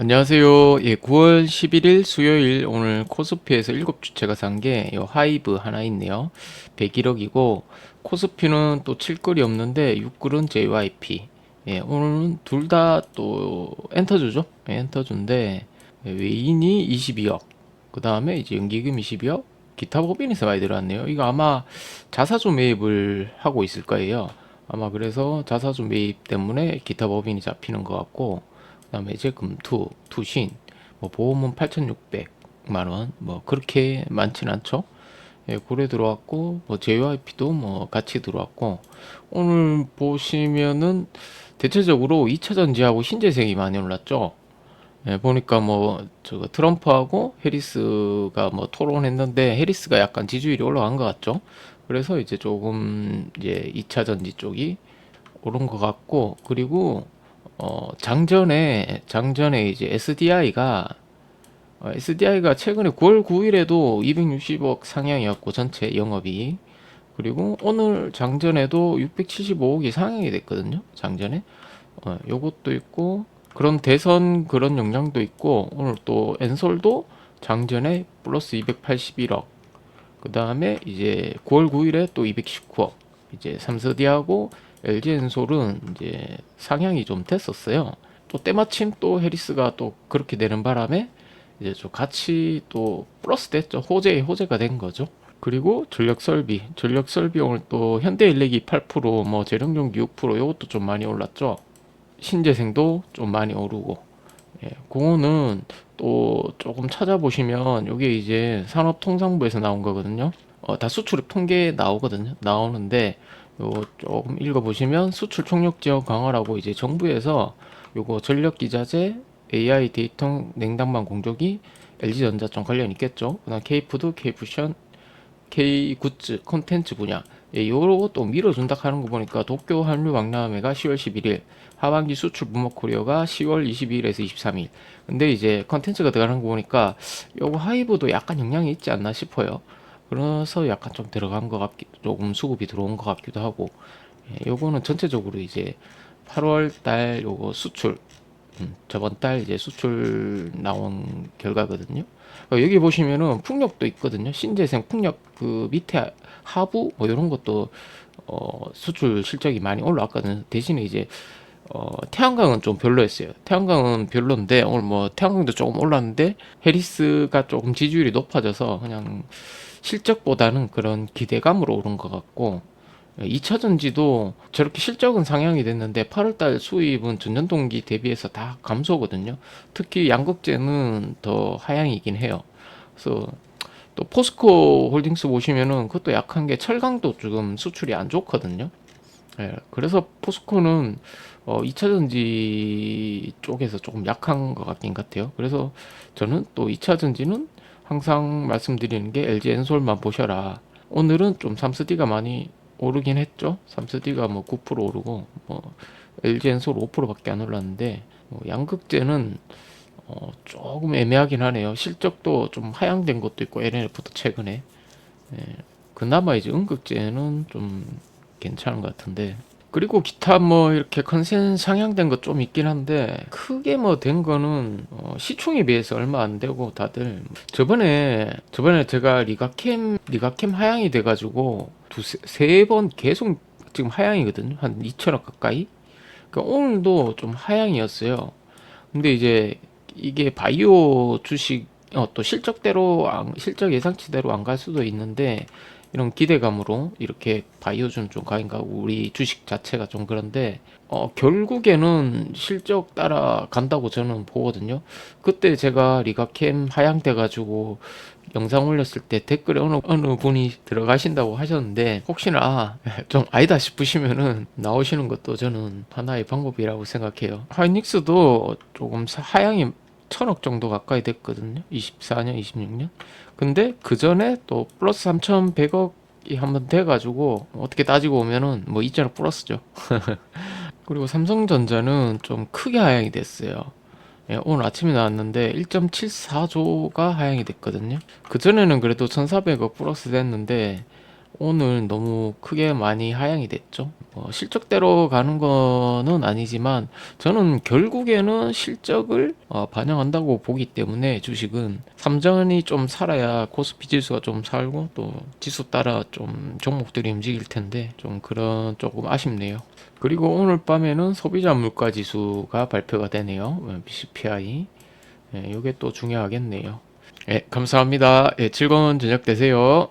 안녕하세요. 예, 9월 11일 수요일 오늘 코스피에서 7주체가 산 게 요 하이브 하나 있네요. 101억이고 코스피는 또 7끌이 없는데 6끌은 JYP. 예, 오늘은 둘 다 또 엔터주죠. 예, 엔터주인데 예, 외인이 22억. 그 다음에 이제 연기금 22억. 기타 법인에서 많이 들어왔네요. 이거 아마 자사주 매입을 하고 있을 거예요. 아마 그래서 자사주 매입 때문에 기타 법인이 잡히는 것 같고 그다음에 이제 금투, 투신, 뭐 보험은 8,600만 원, 뭐 그렇게 많진 않죠. 예, 고래 들어왔고 뭐 JYP도 뭐 같이 들어왔고 오늘 보시면은 대체적으로 2차 전지하고 신재생이 많이 올랐죠. 예, 보니까 뭐 저거 트럼프하고 해리스가 뭐 토론했는데 해리스가 약간 지지율이 올라간 것 같죠. 그래서 이제 조금 이제 2차 전지 쪽이 오른 것 같고 그리고 어 장전에 장전에 이제 SDI가 어, SDI가 최근에 9월 9일에도 260억 상향이었고 전체 영업이. 그리고 오늘 장전에도 675억이 상향이 됐거든요. 장전에. 어, 요것도 있고 그런 대선 그런 영향도 있고 오늘 또 엔솔도 장전에 플러스 281억. 그 다음에 이제 9월 9일에 또 219억. 이제 삼서디하고 LG 엔솔은 이제 상향이 좀 됐었어요. 또 때마침 또 해리스가 또 그렇게 되는 바람에 이제 좀 같이 또 플러스 됐죠. 호재에 호재가 된 거죠. 그리고 전력 설비, 전력 설비 오늘 또 현대 일렉이 8%, 뭐 재력용기 6% 이것도 좀 많이 올랐죠. 신재생도 좀 많이 오르고, 예, 그거는 또 조금 찾아보시면 이게 이제 산업통상부에서 나온 거거든요. 어, 다 수출 통계 나오거든요. 나오는데 요 조금 읽어보시면 수출 총력 지역 강화라고 이제 정부에서 요거 전력 기자재, AI 데이터 냉당방 공조기, LG전자 좀 관련 있겠죠. 그다음 K푸드, K쿠션, K굿즈, 콘텐츠 분야. 예, 요거 또 밀어준다 하는 거 보니까 도쿄 한류 박람회가 10월 11일, 하반기 수출 부목 코리어가 10월 22일에서 23일. 근데 이제 컨텐츠가 들어가는 거 보니까 요거 하이브도 약간 영향이 있지 않나 싶어요. 그래서 약간 좀 들어간 것 같기, 조금 수급이 들어온 것 같기도 하고, 예, 요거는 전체적으로 이제 8월 달 요거 수출, 음, 저번 달 이제 수출 나온 결과거든요. 어, 여기 보시면은 풍력도 있거든요. 신재생 풍력 그 밑에 하부 뭐 이런 것도 어, 수출 실적이 많이 올라왔거든요. 대신에 이제 어, 태양광은 좀 별로였어요. 태양광은 별론데 오늘 뭐 태양광도 조금 올랐는데 해리스가 조금 지지율이 높아져서 그냥 실적보다는 그런 기대감으로 오른 것 같고 2차 전지도 저렇게 실적은 상향이 됐는데 8월달 수입은 전년 동기 대비해서 다 감소거든요. 특히 양극재는 더 하향이긴 해요. 그래서 또 포스코 홀딩스 보시면은 그것도 약한 게 철강도 지금 수출이 안 좋거든요. 예, 그래서 포스코는 어, 2차 전지 쪽에서 조금 약한 것 같긴 같아요. 그래서 저는 또 2차 전지는 항상 말씀드리는 게 LG 엔솔만 보셔라. 오늘은 좀 삼스디가 많이 오르긴 했죠. 삼스디가 뭐 9% 오르고 뭐 LG 엔솔 5%밖에 안 올랐는데 뭐 양극재는 어, 조금 애매하긴 하네요. 실적도 좀 하향된 것도 있고 LNF도 최근에 예, 그나마 이제 음극재는 좀 괜찮은 것 같은데 그리고 기타 뭐 이렇게 컨센 상향된 것 좀 있긴 한데 크게 뭐 된 거는 어, 시총에 비해서 얼마 안 되고 다들. 저번에 저번에 제가 리가캠 리가캠 하향이 돼가지고 두세 번 계속 지금 하향이거든요. 한 2천억 가까이? 그러니까 오늘도 좀 하향이었어요. 근데 이제 이게 바이오 주식 어, 또 실적대로 안- 실적 예상치대로 안 갈 수도 있는데 이런 기대감으로 이렇게 바이오준 좀 가인가 우리 주식 자체가 좀 그런데 어 결국에는 실적 따라 간다고 저는 보거든요. 그때 제가 리가캠 하향돼 가지고 영상 올렸을 때 댓글에 어느 어느 분이 들어가신다고 하셨는데 혹시나 아, 좀 아니다 싶으시면은 나오시는 것도 저는 하나의 방법이라고 생각해요. 하이닉스도 조금 사- 하향이 천억 정도 가까이 됐거든요. 24년, 26년. 근데 그 전에 또 플러스 3,100억이 한번 돼가지고 어떻게 따지고 보면은 뭐 2천억 플러스죠. 그리고 삼성전자는 좀 크게 하향이 됐어요. 예, 오늘 아침에 나왔는데 1.74조가 하향이 됐거든요. 그 전에는 그래도 1,400억 플러스 됐는데 오늘 너무 크게 많이 하향이 됐죠. 어, 실적대로 가는 거는 아니지만 저는 결국에는 실적을 어, 반영한다고 보기 때문에 주식은 삼전이 좀 살아야 코스피 지수가 좀 살고 또 지수 따라 좀 종목들이 움직일 텐데 좀 그런 조금 아쉽네요. 그리고 오늘 밤에는 소비자 물가 지수가 발표가 되네요. 어, BCPI. 예, 이게 또 중요하겠네요. 예, 감사합니다. 예, 즐거운 저녁 되세요.